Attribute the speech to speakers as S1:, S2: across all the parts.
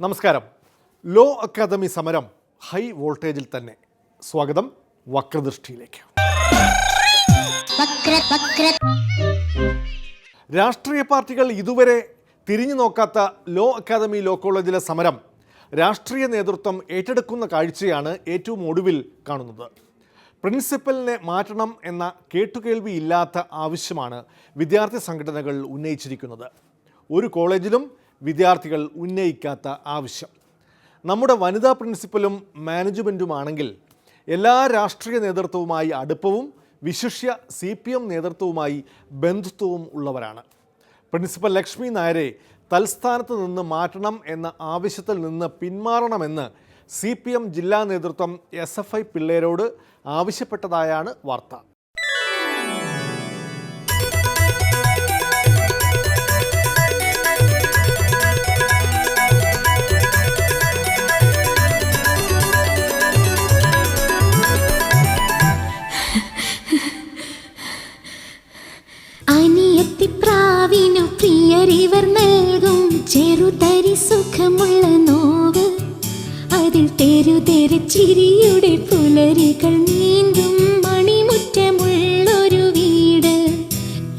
S1: നമസ്കാരം. Law academy സമരം high വോൾട്ടേജിൽ തന്നെ. സ്വാഗതം വക്രദൃഷ്ടിയിലേക്ക്.
S2: വക്ര വക്ര
S1: രാഷ്ട്രീയ പാർട്ടികൾ ഇതുവരെ തിരിഞ്ഞു നോക്കാത്ത ലോ അക്കാദമി ലോ കോളേജിലെ സമരം രാഷ്ട്രീയ നേതൃത്വം ഏറ്റെടുക്കുന്ന കാഴ്ചയാണ് ഏറ്റവും ഒടുവിൽ കാണുന്നത്. പ്രിൻസിപ്പലിനെ മാറ്റണം എന്ന കേട്ടുകേൾവിയില്ലാത്ത ആവശ്യമാണ് വിദ്യാർത്ഥി സംഘടനകൾ ഉന്നയിച്ചിരിക്കുന്നത്. ഒരു കോളേജിലും വിദ്യാർത്ഥികൾ ഉന്നയിക്കാത്ത ആവശ്യം. നമ്മുടെ വനിതാ പ്രിൻസിപ്പലും മാനേജ്മെന്റുമാണെങ്കിൽ എല്ലാ രാഷ്ട്രീയ നേതൃത്വവുമായി അടുപ്പവും വിശിഷ്യ സി പി എം നേതൃത്വവുമായി ബന്ധുത്വവും ഉള്ളവരാണ്. പ്രിൻസിപ്പൽ ലക്ഷ്മി നായരെ തൽസ്ഥാനത്ത് നിന്ന് മാറ്റണം എന്ന ആവശ്യത്തിൽ നിന്ന് പിന്മാറണമെന്ന് സി ജില്ലാ നേതൃത്വം എസ് പിള്ളേരോട് ആവശ്യപ്പെട്ടതായാണ് വാർത്ത.
S3: ചിരിയുടെ പുലരികൾ നീന്തും മണിമുറ്റമുള്ളൊരു വീട്.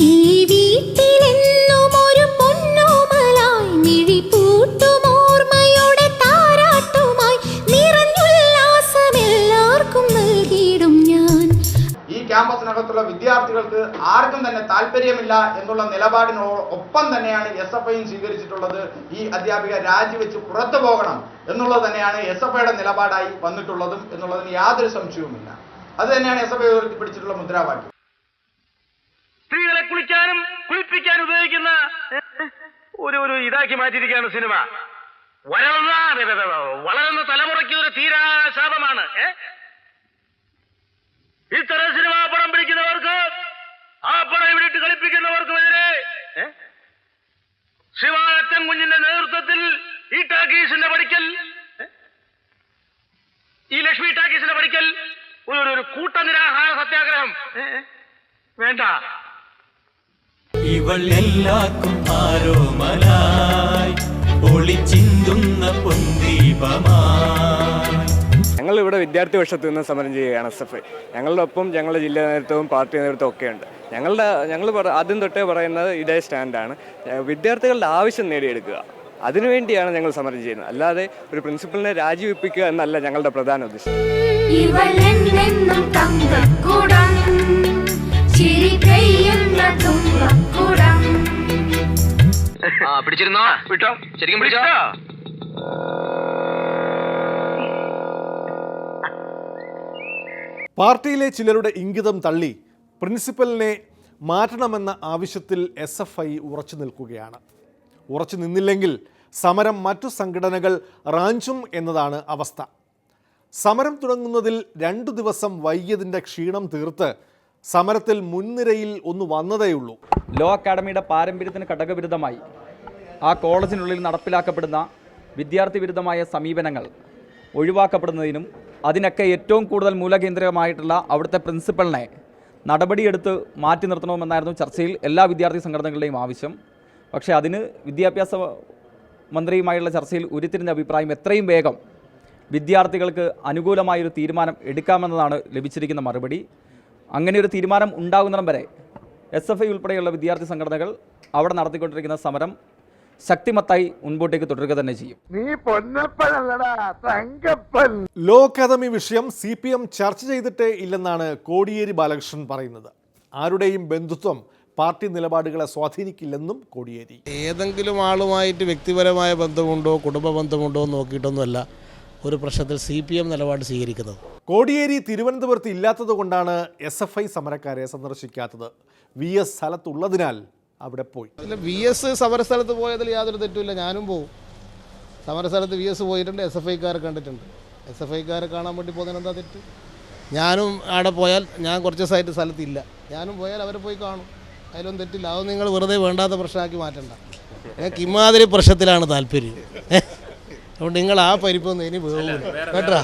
S3: ഈ വീട്ടിലെന്നും ഒരു പൊന്നോമലായി മിഴി പൂട്ടുമോർമ്മയുടെ താരാട്ടുമായി നിറഞ്ഞുല്ലാസമെല്ലാവർക്കും നൽകിയിടും ഞാൻ.
S4: ഈ ക്യാമ്പസിനകത്തുള്ള വിദ്യാർത്ഥികൾക്ക് ആർക്കും തന്നെ താല്പര്യമില്ല എന്നുള്ള നിലപാടിനോ ഒപ്പം തന്നെയാണ് എസ് എഫ് ഐയും സ്വീകരിച്ചിട്ടുള്ളത്. ഈ അധ്യാപിക രാജിവെച്ച് പുറത്തു പോകണം. എന്നുള്ളത് തന്നെയാണ് എസ് എഫ് ഐയുടെ നിലപാടായി വന്നിട്ടുള്ളതും എന്നുള്ളതിന് യാതൊരു സംശയവുമില്ല അത് തന്നെയാണ് എസ് എഫ് ഐ ഉയർത്തിപ്പിടിച്ചിട്ടുള്ള മുദ്രാവാക്യം
S5: സ്ത്രീകളെ കുളിക്കാനും കുളിപ്പിക്കാനും ഉപയോഗിക്കുന്ന ഒരു ഒരു ഇതാക്കി മാറ്റിയിരിക്കുകയാണ് സിനിമ വളർന്ന വളരുന്ന തലമുറയ്ക്ക് ഒരു തീരാശാപമാണ്? ഇത്തരം സിനിമാ പടം പിടിക്കുന്നവർക്ക് ആ പടം ഇവിടെ കളിപ്പിക്കുന്നവർക്കുമെതിരെ? ശിവാനത്തൻ കുഞ്ഞിന്റെ നേതൃത്വത്തിൽ ഈ ടാക്കീസിന്റെ പഠിക്കൽ ഈ ലക്ഷ്മി ടാക്കീസിന്റെ പഠിക്കൽ ഒരു ഒരു- കൂട്ട നിരാഹാര സത്യാഗ്രഹം? വേണ്ട.
S6: ഇവൾ എല്ലാക്കും ആരോമലായി ഒളിച്ചിന്തുന്ന പൊന്തീപമായി
S7: ഞങ്ങൾ ഇവിടെ വിദ്യാർത്ഥി വർഷത്തിൽ നിന്ന് സമരം ചെയ്യുകയാണ് എസ് എഫ് ഐ ഞങ്ങളുടെ ഒപ്പം ഞങ്ങളുടെ ജില്ലാ നേതൃത്വവും പാർട്ടി നേതൃത്വവും ഒക്കെ ഉണ്ട്. ഞങ്ങളുടെ ഞങ്ങൾ പറ- ആദ്യം തൊട്ടേ പറയുന്നത് ഇതേ സ്റ്റാൻഡാണ്. വിദ്യാർത്ഥികളുടെ ആവശ്യം നേടിയെടുക്കുക. അതിനുവേണ്ടിയാണ് ഞങ്ങൾ സമരം ചെയ്യുന്നത്. അല്ലാതെ ഒരു പ്രിൻസിപ്പലിനെ രാജിവെപ്പിക്കുക എന്നല്ല ഞങ്ങളുടെ പ്രധാന ഉദ്ദേശം.
S5: പിടിച്ചിരുന്നോ? വിട്ടോ ശരിക്കും പിടിച്ചോ.
S1: പാർട്ടിയിലെ ചിലരുടെ ഇംഗിതം തള്ളി പ്രിൻസിപ്പലിനെ മാറ്റണമെന്ന ആവശ്യത്തിൽ എസ് എഫ് ഐ ഉറച്ചു നിൽക്കുകയാണ്. ഉറച്ചു നിന്നില്ലെങ്കിൽ സമരം മറ്റു സംഘടനകൾ റാഞ്ചും എന്നതാണ് അവസ്ഥ. സമരം തുടങ്ങുന്നതിൽ രണ്ടു ദിവസം വൈകിയതിന്റെ ക്ഷീണം തീർത്ത് സമരത്തിൽ മുൻനിരയിൽ ഒന്ന് വന്നതേയുള്ളൂ
S8: ലോ അക്കാഡമിയുടെ പാരമ്പര്യത്തിന് ഘടകവിരുദ്ധമായി ആ കോളേജിനുള്ളിൽ നടപ്പിലാക്കപ്പെടുന്ന വിദ്യാർത്ഥി വിരുദ്ധമായ സമീപനങ്ങൾ ഒഴിവാക്കപ്പെടുന്നതിനും അതിനൊക്കെ ഏറ്റവും കൂടുതൽ മൂലകേന്ദ്രമായിട്ടുള്ള അവിടുത്തെ പ്രിൻസിപ്പളിനെ നടപടിയെടുത്ത് മാറ്റി നിർത്തണമെന്നായിരുന്നു ചർച്ചയിൽ എല്ലാ വിദ്യാർത്ഥി സംഘടനകളുടെയും ആവശ്യം. പക്ഷേ അതിന് വിദ്യാഭ്യാസ മന്ത്രിയുമായുള്ള ചർച്ചയിൽ ഉരുത്തിരിഞ്ഞ അഭിപ്രായം എത്രയും വേഗം വിദ്യാർത്ഥികൾക്ക് അനുകൂലമായൊരു തീരുമാനം എടുക്കാമെന്നതാണ് ലഭിച്ചിരിക്കുന്ന മറുപടി. അങ്ങനെ ഒരു തീരുമാനം ഉണ്ടാകുന്നിടം വരെ എസ് എഫ് ഐ ഉൾപ്പെടെയുള്ള വിദ്യാർത്ഥി സംഘടനകൾ അവിടെ നടത്തിക്കൊണ്ടിരിക്കുന്ന സമരം ശക്തിമത്തായി മുൻപോട്ടേക്ക് തുടരുക തന്നെ ചെയ്യും.
S1: ലോ അക്കാദമി വിഷയം സി പി എം ചർച്ച ചെയ്തിട്ടേ ഇല്ലെന്നാണ് കോടിയേരി ബാലകൃഷ്ണൻ പറയുന്നത്. ആരുടെയും ബന്ധുത്വം പാർട്ടി നിലപാടുകളെ സ്വാധീനിക്കില്ലെന്നും കോടിയേരി.
S9: ഏതെങ്കിലും ആളുമായിട്ട് വ്യക്തിപരമായ ബന്ധമുണ്ടോ കുടുംബ ബന്ധമുണ്ടോ എന്ന് നോക്കിയിട്ടൊന്നുമല്ല ഒരു പ്രശ്നത്തിൽ സി പി എം നിലപാട് സ്വീകരിക്കുന്നത്.
S1: കോടിയേരി തിരുവനന്തപുരത്ത് ഇല്ലാത്തത് കൊണ്ടാണ് എസ് എഫ് ഐ സമരക്കാരെ സന്ദർശിക്കാത്തത്. വി എസ് സ്ഥലത്തുള്ളതിനാൽ അവിടെ പോയി.
S9: അല്ല വി എസ് സമരസ്ഥലത്ത് പോയതിൽ യാതൊരു തെറ്റുമില്ല ഞാനും പോകും സമരസ്ഥലത്ത് വി എസ് പോയിട്ടുണ്ട് എസ് എഫ് ഐക്കാരെ കണ്ടിട്ടുണ്ട്. എസ് എഫ് ഐക്കാരെ കാണാൻ വേണ്ടി പോകുന്നതിന് എന്താ തെറ്റ്? ഞാനും അവിടെ പോയാൽ ഞാൻ കുറച്ച് ദിവസമായിട്ട് സ്ഥലത്തില്ല. ഞാനും പോയാൽ അവരെ പോയി കാണും. അതിലൊന്നും തെറ്റില്ല. അത് നിങ്ങൾ വെറുതെ വേണ്ടാത്ത പ്രശ്നമാക്കി മാറ്റണ്ട. ഞങ്ങൾക്ക് ഇമാതിരി പ്രശ്നത്തിലാണ് താല്പര്യം. അതുകൊണ്ട് നിങ്ങൾ ആ പരിപ്പൊന്നും ഇനി വേവില്ല കേട്ടോ?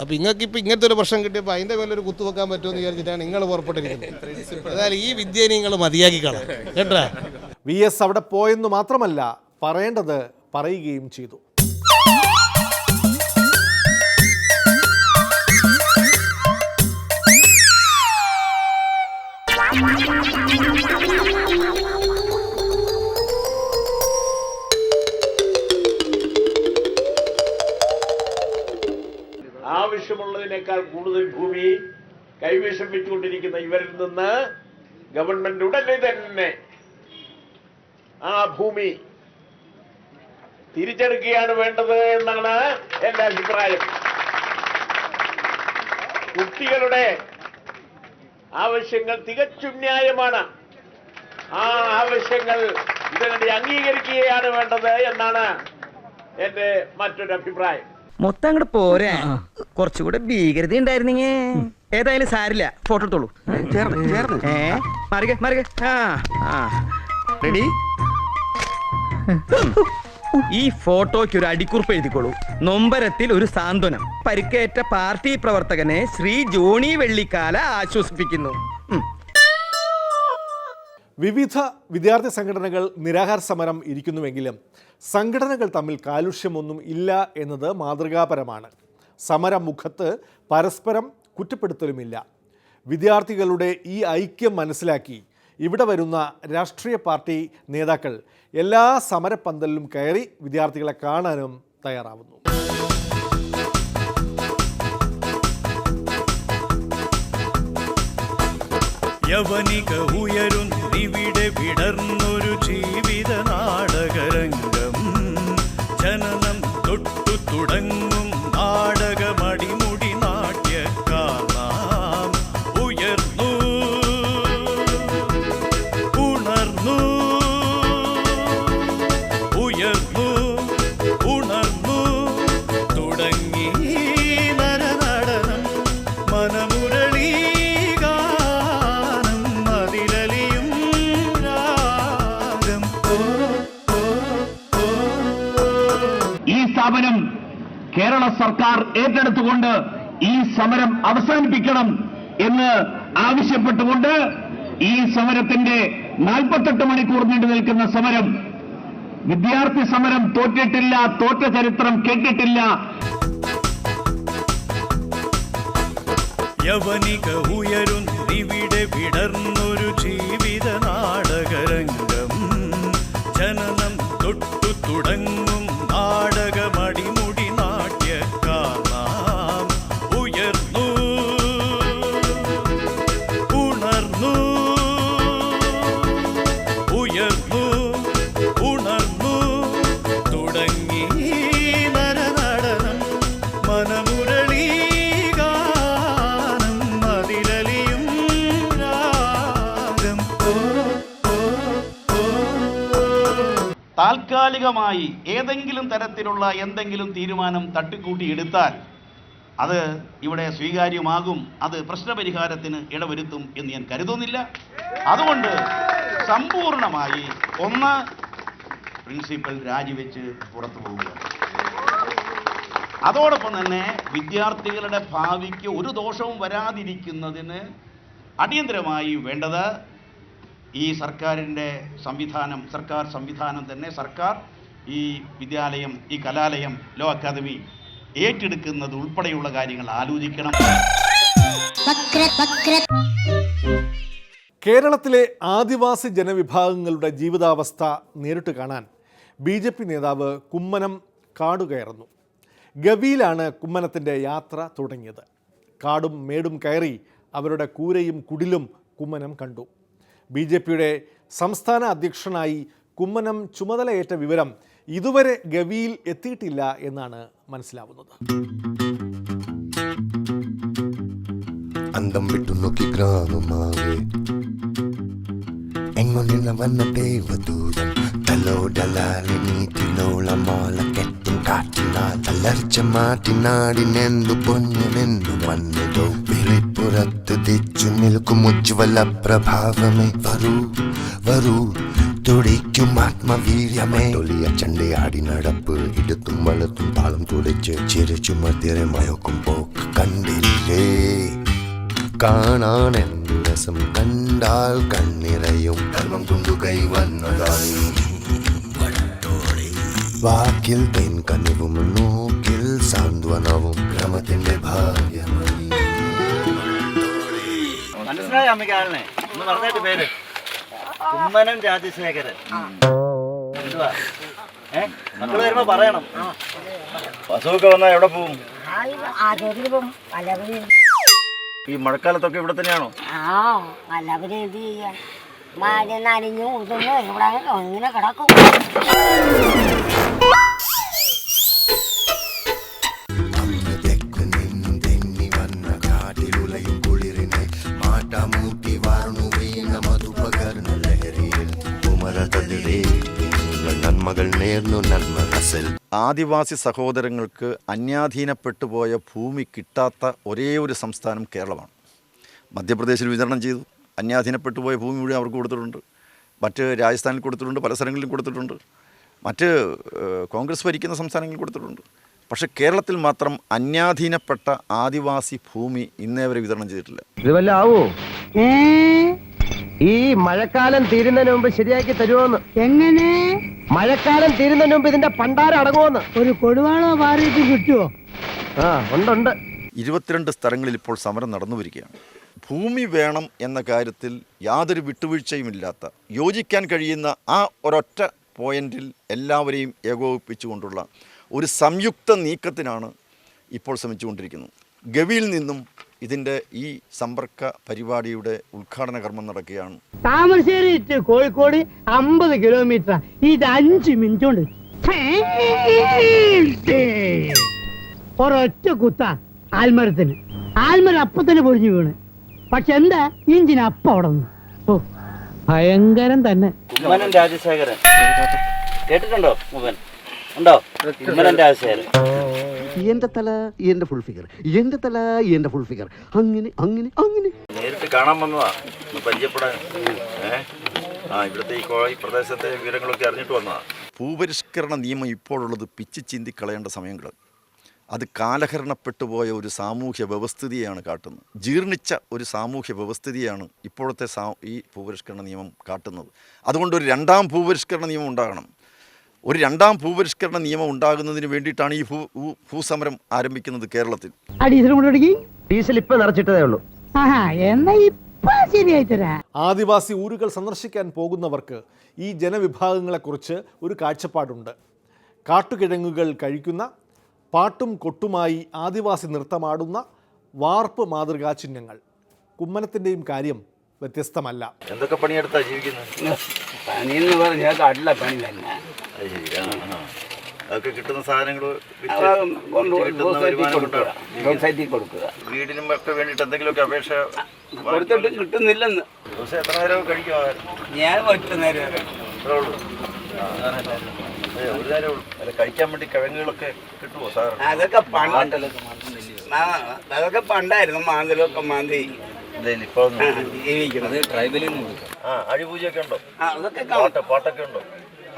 S9: അപ്പോൾ നിങ്ങൾക്ക് ഇപ്പോൾ ഇങ്ങനത്തെ ഒരു പ്രശ്നം കിട്ടിയപ്പോൾ അതിന്റെ മേലൊരു കുത്തു വെക്കാൻ പറ്റുമെന്ന് വിചാരിച്ചിട്ടാണ് നിങ്ങൾ പുറപ്പെട്ടിരിക്കുന്നത്. അതായത് ഈ വിദ്യ നിങ്ങൾ മതിയാക്കി കളാം. കേട്ടോ?
S1: വി എസ് അവിടെ പോയെന്ന് മാത്രമല്ല പറയേണ്ടത് പറയുകയും ചെയ്തു.
S10: ആവശ്യമുള്ളതിനേക്കാൾ കൂടുതൽ ഭൂമി കൈവശം വെച്ചുകൊണ്ടിരിക്കുന്ന ഇവരിൽ നിന്ന് ഗവൺമെന്റ് ഉടനെ തന്നെ ആ ഭൂമി തിരിച്ചെടുക്കുകയാണ് വേണ്ടത് എന്നാണ് എന്റെ അഭിപ്രായം. കുട്ടികളുടെ ആവശ്യങ്ങൾ തികച്ചും ന്യായമാണ്. ആ ആവശ്യങ്ങൾ ഇതിനെ അംഗീകരിക്കുകയാണ് വേണ്ടത് എന്നാണ് എന്റെ മറ്റൊരു അഭിപ്രായം
S11: മൊത്തം അങ്ങോട്ട് പോരാ. കുറച്ചുകൂടെ ഭീകരത ഉണ്ടായിരുന്നെ ഏതായാലും സാരില്ല. ഫോട്ടോ എടുത്തോളൂ. ഏ മാറിക മാറിക ആ ആ. റെഡി ഈ ഫോട്ടോയ്ക്ക് ഒരു അടിക്കുറിപ്പ് എഴുതിക്കോളൂ. നൊമ്പരത്തിൽ ഒരു സാന്ത്വനം. പരിക്കേറ്റ പാർട്ടി പ്രവർത്തകനെ ശ്രീ ജോണി വെള്ളിക്കാല ആശ്വസിപ്പിക്കുന്നു.
S1: വിവിധ വിദ്യാർത്ഥി സംഘടനകൾ നിരാഹാര സമരം ഇരിക്കുന്നുവെങ്കിലും സംഘടനകൾ തമ്മിൽ കാലുഷ്യമൊന്നും ഇല്ല എന്നത് മാതൃകാപരമാണ്. സമരമുഖത്ത് പരസ്പരം കുറ്റപ്പെടുത്തലുമില്ല. വിദ്യാർത്ഥികളുടെ ഈ ഐക്യം മനസ്സിലാക്കി ഇവിടെ വരുന്ന രാഷ്ട്രീയ പാർട്ടി നേതാക്കൾ എല്ലാ സമരപ്പന്തലിലും കയറി വിദ്യാർത്ഥികളെ കാണാനും തയ്യാറാവുന്നു.
S12: യവനിക ഉയരുന്നിവിടെ വിടർന്നൊരു ജീവിത നാടകരംഗം ജനനം തൊട്ടു തുടങ്ങും.
S10: സ്ഥാപനം കേരള സർക്കാർ ഏറ്റെടുത്തുകൊണ്ട് ഈ സമരം അവസാനിപ്പിക്കണം എന്ന് ആവശ്യപ്പെട്ടുകൊണ്ട് ഈ സമരത്തിന്റെ നാൽപ്പത്തെട്ട് മണിക്കൂർ നീണ്ടു നിൽക്കുന്ന സമരം വിദ്യാർത്ഥി സമരം തോറ്റിട്ടില്ല തോറ്റ ചരിത്രം കേട്ടിട്ടില്ല.
S12: യവനിക ഉയരുന്നിവിടെ വിടർന്നൊരു ജീവിത നാടകരംഗം. ജനനം തൊട്ടു തുടങ്ങും நாடகமடிமுடி
S13: താൽക്കാലികമായി ഏതെങ്കിലും തരത്തിലുള്ള എന്തെങ്കിലും തീരുമാനം തട്ടിക്കൂട്ടി എടുത്താൽ അത് ഇവിടെ സ്വീകാര്യമാകും അത് പ്രശ്നപരിഹാരത്തിന് ഇടവരുത്തും എന്ന് ഞാൻ കരുതുന്നില്ല. അതുകൊണ്ട് സമ്പൂർണമായി ഒന്ന് പ്രിൻസിപ്പൽ രാജിവെച്ച് പുറത്തു പോവുക. അതോടൊപ്പം തന്നെ വിദ്യാർത്ഥികളുടെ ഭാവിക്ക് ഒരു ദോഷവും വരാതിരിക്കുന്നതിന് അടിയന്തരമായി വേണ്ടത് ഈ സർക്കാരിന്റെ സംവിധാനം സർക്കാർ സംവിധാനം തന്നെ സർക്കാർ ഈ വിദ്യാലയം ഈ കലാലയം ലോ അക്കാദമി ഏറ്റെടുക്കുന്നത് ഉൾപ്പെടെയുള്ള കാര്യങ്ങൾ ആലോചിക്കണം.
S14: വക്ര വക്ര
S1: കേരളത്തിലെ ആദിവാസി ജനവിഭാഗങ്ങളുടെ ജീവിതാവസ്ഥ നേരിട്ട് കാണാൻ ബി ജെ പി നേതാവ് കുമ്മനം കാടുകയറുന്നു. ഗവിയിലാണ് കുമ്മനത്തിന്റെ യാത്ര തുടങ്ങിയത്. കാടും മേടും കയറി അവരുടെ കൂരയും കുടിലും കുമ്മനം കണ്ടു. ബി ജെ പിയുടെ സംസ്ഥാന അധ്യക്ഷനായി കുമ്മനം ചുമതലയേറ്റ വിവരം ഇതുവരെ ഗവിയിൽ എത്തിയിട്ടില്ല എന്നാണ് മനസ്സിലാവുന്നത്.
S15: അന്തം വിട്ടു നോക്കി ഗ്രാമമാവേ വിളിപ്പുറത്ത് തിച്ചു നിൽക്കും ഉജ്ജ്വല പ്രഭാവമേ. വരൂ വരൂ തുടിക്കും ആത്മവീര്യമേ. തൊലിയ ചണ്ടയാടി നടപ്പ് ഇടത്തും വളത്തും താളം തുടിച്ച് ചിരിച്ചു മധ്യരെ മയക്കും പോക്ക് കണ്ടില്ലേ? കാണാൻ എന്ത് രസം കണ്ടാൽ കണ്ണിറയും. ധർമ്മം കൊണ്ടു കൈവന്നതായി വാക്കിൽ തേൻ കനിവും നോക്കിൽ സാന്ത്വനവും. ക്രമത്തിന്റെ ഭാഗ്യമണി
S11: പേര്. കുമ്മനം രാജശേഖരൻ. മക്കൾ വരുമ്പോ പറയണം. പശുവൊക്കെ വന്നാ എവിടെ പോവും? ഈ മഴക്കാലത്തൊക്കെ ഇവിടെ തന്നെയാണോ?
S14: നനഞ്ഞു ഉതുന്നു ഇവിടെ ഇങ്ങനെ കിടക്കും.
S15: മാട്ടാമൂട്ടി വാർന്നു വീണ മധു ലഹരിയിൽ നന്മകൾ നേർന്നു നന്മ അസൽ
S16: ആദിവാസി സഹോദരങ്ങൾക്ക് അന്യാധീനപ്പെട്ടുപോയ ഭൂമി കിട്ടാത്ത ഒരേ ഒരു സംസ്ഥാനം കേരളമാണ്. മധ്യപ്രദേശിൽ വിതരണം ചെയ്തു. അന്യാധീനപ്പെട്ടു പോയ ഭൂമി മുഴുവൻ അവർക്ക് കൊടുത്തിട്ടുണ്ട്. മറ്റ് രാജസ്ഥാനിൽ കൊടുത്തിട്ടുണ്ട് പല സ്ഥലങ്ങളിലും കൊടുത്തിട്ടുണ്ട്. മറ്റ് കോൺഗ്രസ് ഭരിക്കുന്ന സംസ്ഥാനങ്ങളിൽ കൊടുത്തിട്ടുണ്ട്. പക്ഷേ കേരളത്തിൽ മാത്രം അന്യാധീനപ്പെട്ട ആദിവാസി ഭൂമി ഇന്നേ വരെ വിതരണം ചെയ്തിട്ടില്ല.
S11: ഇത് വല്ല ആവോ? ഈ മഴക്കാലം തീരുന്നതിന് മുമ്പ് ശരിയാക്കി തരുമോന്ന് എങ്ങനെ? മഴക്കാലം തീരുന്നതിന് മുമ്പ് ഇതിന്റെ പണ്ടാരം അടങ്ങുമെന്ന് ഒരു കൊടുവാളോ മാറിയിട്ട് കിട്ടുമോ ആ ഉണ്ടുണ്ട്.
S16: ഇരുപത്തിരണ്ട് സ്ഥലങ്ങളിൽ ഇപ്പോൾ സമരം നടന്നു വരികയാണ് ഭൂമി വേണം എന്ന കാര്യത്തിൽ യാതൊരു വിട്ടുവീഴ്ചയുമില്ലാത്ത യോജിക്കാൻ കഴിയുന്ന ആ ഒരൊറ്റ പോയിന്റിൽ എല്ലാവരെയും ഏകോപിപ്പിച്ചുകൊണ്ടുള്ള ഒരു സംയുക്ത നീക്കത്തിനാണ് ഇപ്പോൾ ശ്രമിച്ചുകൊണ്ടിരിക്കുന്നത്. ഗവിയിൽ നിന്നും ഇതിന്റെ ഈ സമ്പർക്ക പരിപാടിയുടെ ഉദ്ഘാടന കർമ്മം നടക്കുകയാണ്.
S11: താമരശ്ശേരി കോഴിക്കോട് അമ്പത് കിലോമീറ്റർ ഇത് അഞ്ച് മിനിറ്റ് കൊണ്ട് ഒരൊറ്റ കുത്ത ആൽമരത്തിന്. ആൽമരം അപ്പത്തന്നെ പൊഴിഞ്ഞു വീണ്. പക്ഷെ എന്താ? ഇഞ്ചിന് അപ്പം അവിടെ നിന്ന് ഭയങ്കരം തന്നെ.
S5: കുമ്മനം രാജശേഖരൻ. കേട്ടിട്ടുണ്ടോ മുഖൻ ഉണ്ടോ? കുമ്മനം രാജശേഖരൻ.
S11: എന്റെ തല എന്റെ ഫുൾ ഫിഗർ എന്റെ തല എന്റെ ഫുൾ ഫിഗർ അങ്ങനെ അങ്ങനെ അങ്ങനെ.
S16: നേരിട്ട് കാണാൻ വന്നതാ. പരിചയപ്പെടാൻ. ആ ഇവിടുത്തെ ഈ ഈ പ്രദേശത്തെ വിവരങ്ങളൊക്കെ അറിഞ്ഞിട്ട് വന്നതാ. ഭൂപരിഷ്കരണ നിയമം ഇപ്പോഴുള്ളത് പിച്ച് ചിന്തി കളയേണ്ട സമയങ്ങൾ അത് കാലഹരണപ്പെട്ടുപോയ ഒരു സാമൂഹ്യ വ്യവസ്ഥിതിയാണ് കാട്ടുന്നത്. ജീർണിച്ച ഒരു സാമൂഹ്യ വ്യവസ്ഥിതിയാണ് ഇപ്പോഴത്തെ സാ ഈ ഭൂപരിഷ്കരണ നിയമം കാട്ടുന്നത്. അതുകൊണ്ട് ഒരു രണ്ടാം ഭൂപരിഷ്കരണ നിയമം ഉണ്ടാകണം. ഒരു രണ്ടാം ഭൂപരിഷ്കരണ നിയമം ഉണ്ടാകുന്നതിന് വേണ്ടിയിട്ടാണ് ഈ ഭൂ ഭൂസമരം ആരംഭിക്കുന്നത് കേരളത്തിൽ.
S11: ഡീസൽ ഇപ്പൊ നിറച്ചിട്ടതേ ഉള്ളൂ. ആഹാ എന്നാ ഇപ്പൊ ശരിയായി
S1: ആദിവാസി ഊരുകൾ സന്ദർശിക്കാൻ പോകുന്നവർക്ക് ഈ ജനവിഭാഗങ്ങളെക്കുറിച്ച് ഒരു കാഴ്ചപ്പാടുണ്ട്. കാട്ടുകിഴങ്ങുകൾ കഴിക്കുന്ന പാട്ടും കൊട്ടുമായി ആദിവാസി നൃത്തമാടുന്ന വാർപ്പ് മാതൃകാ ചിഹ്നങ്ങൾ കുമ്മനത്തിന്റെയും കാര്യം വ്യത്യസ്തമല്ല.
S16: എന്തൊക്കെ പണിയെടുത്താ ജീവിക്കുന്നത്?
S5: പണിയെന്ന് പറഞ്ഞാൽ കാട്ടിലെ പണി തന്നെ.
S16: അതൊക്കെ കിട്ടുന്ന സാധനങ്ങൾ
S5: സൊസൈറ്റി കൊടുക്കുക. സൊസൈറ്റി കൊടുക്കുക.
S16: വീടിനും ഒക്കെ വേണ്ടിയിട്ട് എന്തെങ്കിലുമൊക്കെ അപേക്ഷ
S5: കൊടുത്തിട്ട് കിട്ടുന്നില്ലെന്ന്.
S16: ദിവസം എത്ര നേരം കഴിക്കും
S5: ഞാൻ ഒറ്റ നേരം
S16: ഒരു നേരം ഉള്ളൂ. അല്ല കഴിക്കാൻ വേണ്ടി കിഴങ്ങുകളൊക്കെ കിട്ടുമോ സാധാരണ
S5: അതൊക്കെ പണ്ട് അതൊക്കെ പണ്ടായിരുന്നു മാന്തലൊക്കെ മാന്തി. ജീവിക്കുന്നത് ട്രൈബലിൽ
S16: ആ അഴിപൂജയൊക്കെ ഉണ്ടോ?
S5: അതൊക്കെ
S16: പാട്ട് പാട്ടൊക്കെ ഉണ്ടോ?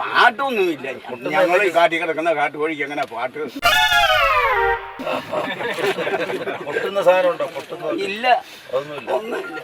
S5: പാട്ടൊന്നുമില്ല. ഞങ്ങൾ ഈ കാട്ടി കിടക്കുന്ന കാട്ടുകോഴിക്ക് എങ്ങനെ പാട്ട്?
S16: പൊട്ടുന്ന സാധനം ഉണ്ടോ? പൊട്ടുന്ന
S5: ഇല്ല. ഒന്നുമില്ല.
S11: ഒന്നുമില്ല